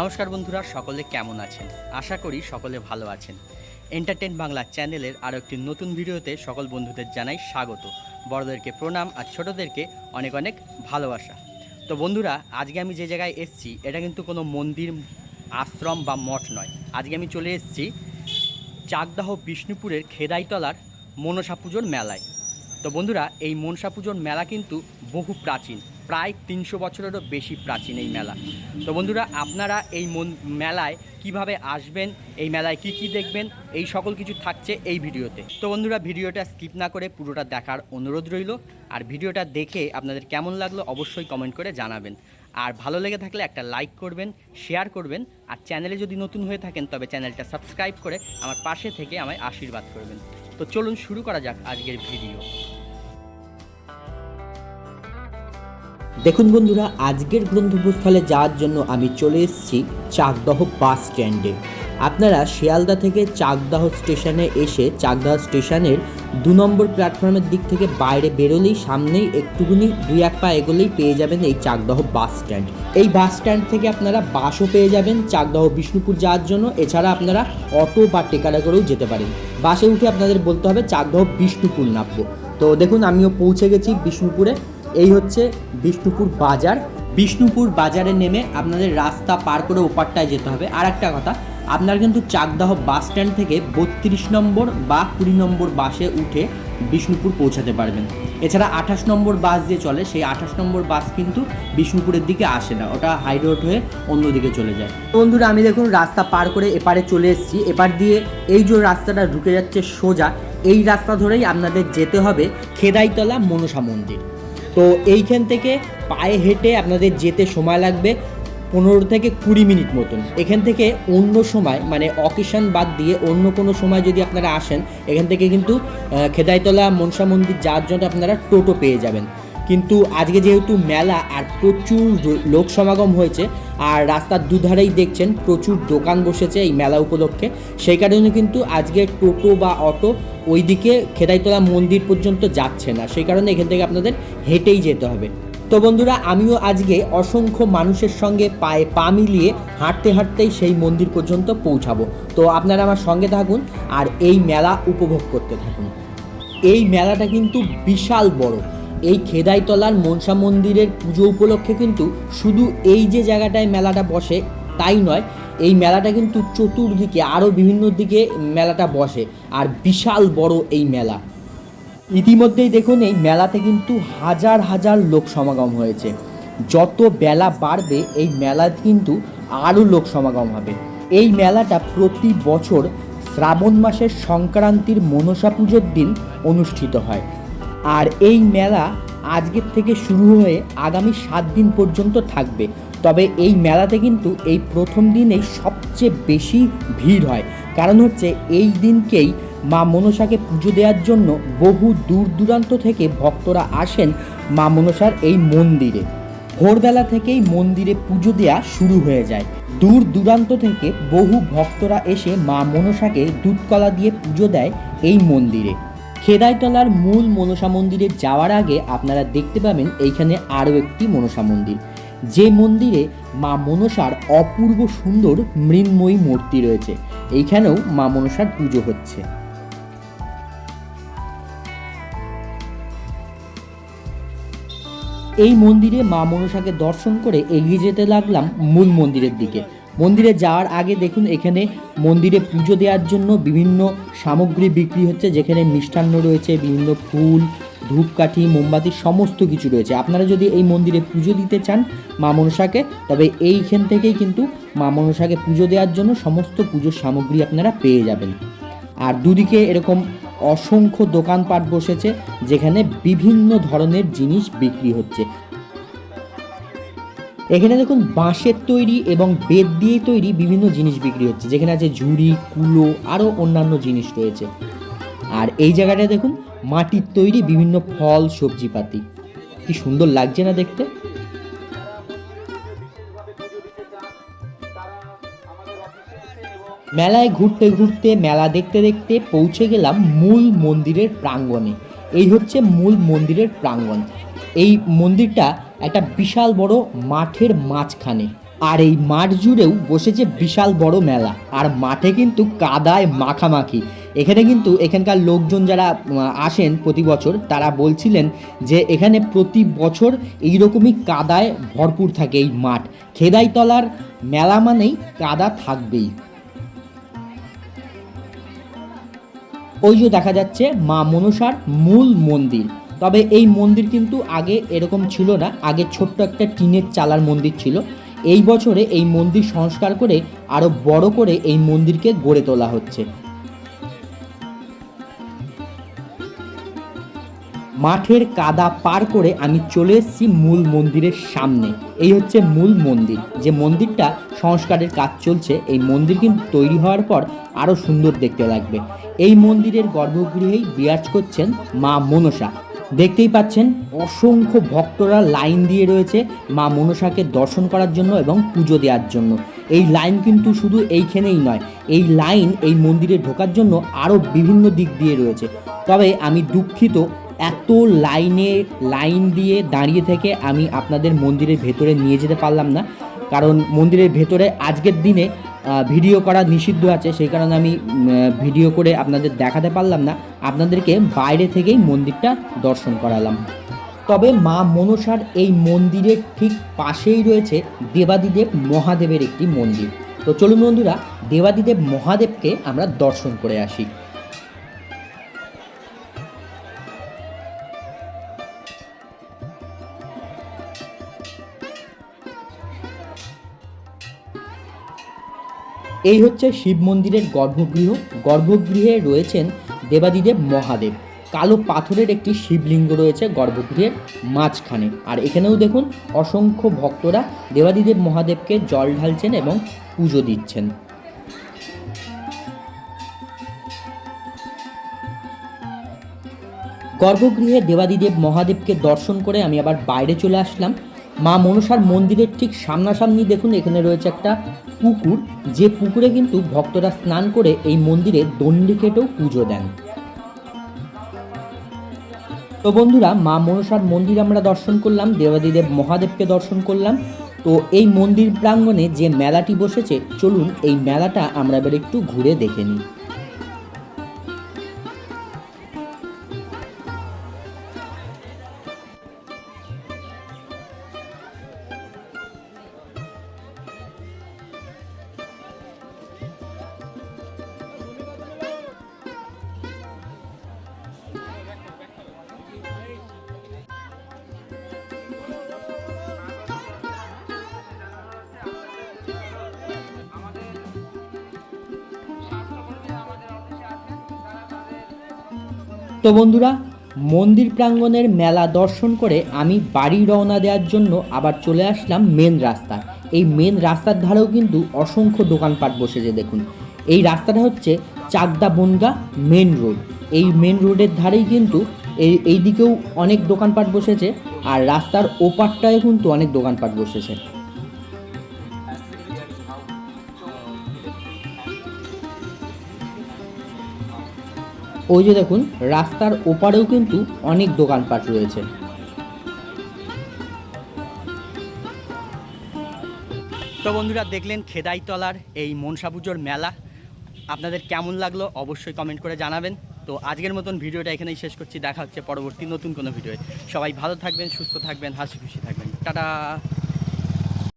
নমস্কার বন্ধুরা, সকলে কেমন আছেন? আশা করি সকলে ভালো আছেন। এন্টারটেন বাংলা চ্যানেলের আরও একটি নতুন ভিডিওতে সকল বন্ধুদের জানাই স্বাগত। বড়দেরকে প্রণাম আর ছোটদেরকে অনেক অনেক ভালোবাসা। তো বন্ধুরা, আজকে আমি যে জায়গায় এসেছি, এটা কিন্তু কোনো মন্দির, আশ্রম বা মঠ নয়। আজকে আমি চলে এসেছি চাকদাহ বিষ্ণুপুরের খেদাইতলার মনসা পুজোর মেলায়। তো বন্ধুরা, এই মনসা পুজোর মেলা কিন্তু বহু প্রাচীন। প্রায় তিনশো বছরেরও বেশি প্রাচীন এই মেলা। তো বন্ধুরা, আপনারা এই মেলায় কীভাবে আসবেন, এই মেলায় কি কি দেখবেন, এই সকল কিছু থাকছে এই ভিডিওতে। তো বন্ধুরা, ভিডিওটা স্কিপ না করে পুরোটা দেখার অনুরোধ রইল। আর ভিডিওটা দেখে আপনাদের কেমন লাগল অবশ্যই কমেন্ট করে জানাবেন। আর ভালো লেগে থাকলে একটা লাইক করবেন, শেয়ার করবেন। আর চ্যানেলে যদি নতুন হয়ে থাকেন, তবে চ্যানেলটা সাবস্ক্রাইব করে আমার পাশে থেকে আমায় আশীর্বাদ করবেন। তো চলুন শুরু করা যাক আজকের ভিডিও। দেখুন বন্ধুরা, আজকের গন্তব্যস্থলে যাওয়ার জন্য আমি চলে এসেছি চাকদহ বাস স্ট্যান্ডে। আপনারা শিয়ালদা থেকে চাকদাহ স্টেশনে এসে চাকদাহ স্টেশনের দু নম্বর প্ল্যাটফর্মের দিক থেকে বাইরে বেরোলেই সামনেই একটুখানি দুই এক পা এগোলেই পেয়ে যাবেন এই চাকদাহ বাস স্ট্যান্ড। এই বাস স্ট্যান্ড থেকে আপনারা বাসও পেয়ে যাবেন চাকদাহ বিষ্ণুপুর যাওয়ার জন্য। এছাড়া আপনারা অটো বা টেকারা করেও যেতে পারেন। বাসে উঠে আপনাদের বলতে হবে চাকদাহ বিষ্ণুপুর নামবো। তো দেখুন, আমিও পৌঁছে গেছি বিষ্ণুপুরে। এই হচ্ছে বিষ্ণুপুর বাজার। বিষ্ণুপুর বাজারে নেমে আপনাদের রাস্তা পার করে ওপারটায় যেতে হবে। আর একটা কথা, আপনারা কিন্তু চাকদাহ বাস স্ট্যান্ড থেকে বত্রিশ নম্বর বা কুড়ি নম্বর বাসে উঠে বিষ্ণুপুর পৌঁছাতে পারবেন। এছাড়া আঠাশ নম্বর বাস যে চলে, সেই আঠাশ নম্বর বাস কিন্তু বিষ্ণুপুরের দিকে আসে না। ওটা হাই রোড হয়ে অন্যদিকে চলে যায়। বন্ধুরা, আমি দেখুন রাস্তা পার করে এপারে চলে এসেছি। এপার দিয়ে এই যে রাস্তাটা ঢুকে যাচ্ছে সোজা, এই রাস্তা ধরেই আপনাদের যেতে হবে খেদাইতলা মনসা মন্দির। তো এইখান থেকে পায়ে হেঁটে আপনাদের যেতে সময় লাগবে পনেরো থেকে কুড়ি মিনিট মতন। এখান থেকে অন্য সময় মানে অকেশন বাদ দিয়ে অন্য কোনো সময় যদি আপনারা আসেন, এখান থেকে কিন্তু খেদাইতলা মনসা মন্দির যাওয়ার জন্য আপনারা টোটো পেয়ে যাবেন। কিন্তু আজকে যেহেতু মেলা আর প্রচুর লোক সমাগম হয়েছে, আর রাস্তার দুধারেই দেখছেন প্রচুর দোকান বসেছে এই মেলা উপলক্ষে, সেই কারণে কিন্তু আজকে টোটো বা অটো ওইদিকে খেদাইতলা মন্দির পর্যন্ত যাচ্ছে না, সেই কারণে এখান থেকে আপনাদের হেঁটেই যেতে হবে। তো বন্ধুরা, আমিও আজকে অসংখ্য মানুষের সঙ্গে পায়ে পা মিলিয়ে হাঁটতে হাঁটতেই সেই মন্দির পর্যন্ত পৌঁছাবো। তো আপনারা আমার সঙ্গে থাকুন আর এই মেলা উপভোগ করতে থাকুন। এই মেলাটা কিন্তু বিশাল বড়। এই খেদাইতলার মনসা মন্দিরের পুজো উপলক্ষে কিন্তু শুধু এই যে জায়গাটায় মেলাটা বসে, তাই নয়, এই মেলাটা কিন্তু চতুর্দিকে আরও বিভিন্ন দিকে মেলাটা বসে, আর বিশাল বড় এই মেলা। ইতিমধ্যেই দেখুন, এই মেলাতে কিন্তু হাজার হাজার লোক সমাগম হয়েছে। যত বেলা বাড়বে, এই মেলা কিন্তু আরও লোক সমাগম হবে। এই মেলাটা প্রতি বছর শ্রাবণ মাসের সংক্রান্তির মনসা পুজোর দিন অনুষ্ঠিত হয়। আর এই মেলা আজকের থেকে শুরু হয়ে আগামী সাত দিন পর্যন্ত থাকবে। তবে এই মেলাতে কিন্তু এই প্রথম দিনেই সবচেয়ে বেশি ভিড় হয়। কারণ হচ্ছে এই দিনকেই মা মনসাকে পুজো দেওয়ার জন্য বহু দূর দূরান্ত থেকে ভক্তরা আসেন মা মনসার এই মন্দিরে। ভোরবেলা থেকেই মন্দিরে পুজো দেওয়া শুরু হয়ে যায়। দূর দূরান্ত থেকে বহু ভক্তরা এসে মা মনসাকে দুধকলা দিয়ে পুজো দেয় এই মন্দিরে। খেদাইতলার মূল মনসা মন্দিরে যাওয়ার আগে আপনারা দেখতে পাবেন এইখানে আরও একটি মনসা মন্দির। যে মন্দিরে মা মনসার অপূর্ব সুন্দর মৃন্ময়ী মূর্তি রয়েছে। এইখানেও মা মনসার পুজো হচ্ছে। এই মন্দিরে মা মনসাকে দর্শন করে এগিয়ে যেতে লাগলাম মূল মন্দিরের দিকে। মন্দিরে যাওয়ার আগে দেখুন, এখানে মন্দিরে পুজো দেওয়ার জন্য বিভিন্ন সামগ্রী বিক্রি হচ্ছে, যেখানে মিষ্টান্ন রয়েছে, বিভিন্ন ফুল, ধূপকাঠি, মোমবাতি, সমস্ত কিছু রয়েছে। আপনারা যদি এই মন্দিরে পুজো দিতে চান মা মনসাকে, তবে এইখান থেকেই কিন্তু মা মনসাকে পুজো দেওয়ার জন্য সমস্ত পুজোর সামগ্রী আপনারা পেয়ে যাবেন। আর দুদিকে এরকম অসংখ্য দোকানপাট বসেছে, যেখানে বিভিন্ন ধরনের জিনিস বিক্রি হচ্ছে। এখানে দেখুন বাঁশের তৈরি এবং বেত দিয়ে তৈরি বিভিন্ন জিনিস বিক্রি হচ্ছে। যেখানে আছে ঝুড়ি, কুলো আরও অন্যান্য জিনিস রয়েছে। আর এই জায়গাটায় দেখুন, মাটির তৈরি বিভিন্ন ফল, সবজিপাতি। কি সুন্দর লাগছে না দেখতে? মেলায় ঘুরতে ঘুরতে, মেলা দেখতে দেখতে পৌঁছে গেলাম মূল মন্দিরের প্রাঙ্গণে। এই হচ্ছে মূল মন্দিরের প্রাঙ্গণ। এই মন্দিরটা একটা বিশাল বড় মাঠের মাঝখানে। আর এই মাঠ জুড়েও বসেছে বিশাল বড় মেলা। আর মাঠে কিন্তু কাদায় মাখামাখি। এখানে কিন্তু এখানকার লোকজন যারা আসেন প্রতি বছর, তারা বলছিলেন যে এখানে প্রতি বছর এইরকমই কাদায় ভরপুর থাকে এই মাঠ। খেদাইতলার মেলা মানেই কাদা থাকবেই। ওই যে দেখা যাচ্ছে মা মনসার মূল মন্দির। তবে এই মন্দির কিন্তু আগে এরকম ছিল না। আগে ছোট্ট একটা টিনের চালার মন্দির ছিল। এই বছরে এই মন্দির সংস্কার করে আরও বড় করে এই মন্দিরকে গড়ে তোলা হচ্ছে। মাঠের কাদা পার করে আমি চলে এসেছি মূল মন্দিরের সামনে। এই হচ্ছে মূল মন্দির। যে মন্দিরটা সংস্কারের কাজ চলছে, এই মন্দির কিন্তু তৈরি হওয়ার পর আরও সুন্দর দেখতে লাগবে। এই মন্দিরের গর্ভগৃহেই বিরাজ করছেন মা মনসা। দেখতেই পাচ্ছেন, অসংখ্য ভক্তরা লাইন দিয়ে রয়েছে মা মনসাকে দর্শন করার জন্য এবং পুজো দেওয়ার জন্য। এই লাইন কিন্তু শুধু এইখানেই নয়, এই লাইন এই মন্দিরে ঢোকার জন্য আরও বিভিন্ন দিক দিয়ে রয়েছে। তবে আমি দুঃখিত, এত লাইনে লাইন দিয়ে দাঁড়িয়ে থেকে আমি আপনাদের মন্দিরের ভেতরে নিয়ে যেতে পারলাম না। কারণ মন্দিরের ভেতরে আজকের দিনে ভিডিও করা নিষিদ্ধ আছে, সেই কারণে আমি ভিডিও করে আপনাদের দেখাতে পারলাম না। আপনাদেরকে বাইরে থেকেই মন্দিরটা দর্শন করালাম। তবে মা মনসার এই মন্দিরের ঠিক পাশেই রয়েছে দেবাদিদেব মহাদেবের একটি মন্দির। তো চলুন বন্ধুরা, দেবাদিদেব মহাদেবকে আমরা দর্শন করে আসি। এই হচ্ছে শিব মন্দিরের গর্ভগৃহ। গর্ভগৃহে রয়েছেন দেবাদিদেব মহাদেব। কালো পাথরের একটি শিবলিঙ্গ রয়েছে গর্ভগৃহের মাঝখানে। আর এখানেও দেখুন অসংখ্য ভক্তরা দেবাদিদেব মহাদেবকে জল ঢালছেন এবং পুজো দিচ্ছেন। গর্ভগৃহে দেবাদিদেব মহাদেবকে দর্শন করে আমি আবার বাইরে চলে আসলাম। মা মনসার মন্দিরের ঠিক সামনাসামনি দেখুন, এখানে রয়েছে একটা পুকুর। যে পুকুরে কিন্তু ভক্তরা স্নান করে এই মন্দিরে দণ্ডি কেটেও পুজো দেন। তো বন্ধুরা, মা মনসার মন্দির আমরা দর্শন করলাম, দেবাদিদেব মহাদেবকে দর্শন করলাম। তো এই মন্দির প্রাঙ্গণে যে মেলাটি বসেছে, চলুন এই মেলাটা আমরা এবার একটু ঘুরে দেখে নিই। তো বন্ধুরা, মন্দির প্রাঙ্গণের মেলা দর্শন করে আমি বাড়ি রওনা দেওয়ার জন্য আবার চলে আসলাম মেন রাস্তা এই মেন রাস্তার ধারেও কিন্তু অসংখ্য দোকানপাট বসেছে দেখুন। এই রাস্তাটা হচ্ছে চাকদা বনগা মেন রোড এই মেন রোডের ধারেই কিন্তু এই এই দিকেও অনেক দোকানপাট বসেছে, আর রাস্তার ওপারটায় কিন্তু অনেক দোকানপাট বসেছে। ওই যে দেখুন, রাস্তার ওপারেও কিন্তু অনেক দোকানপাট রয়েছে। তো বন্ধুরা, দেখলেন খেদাইতলার এই মনসা পুজোর মেলা। আপনাদের কেমন লাগল অবশ্যই কমেন্ট করে জানাবেন। তো আজকের মতন ভিডিওটা এখানেই শেষ করছি। দেখা হচ্ছে পরবর্তী নতুন কোনো ভিডিও সবাই ভালো থাকবেন, সুস্থ থাকবেন, হাসি খুশি থাকবেন। টাটা!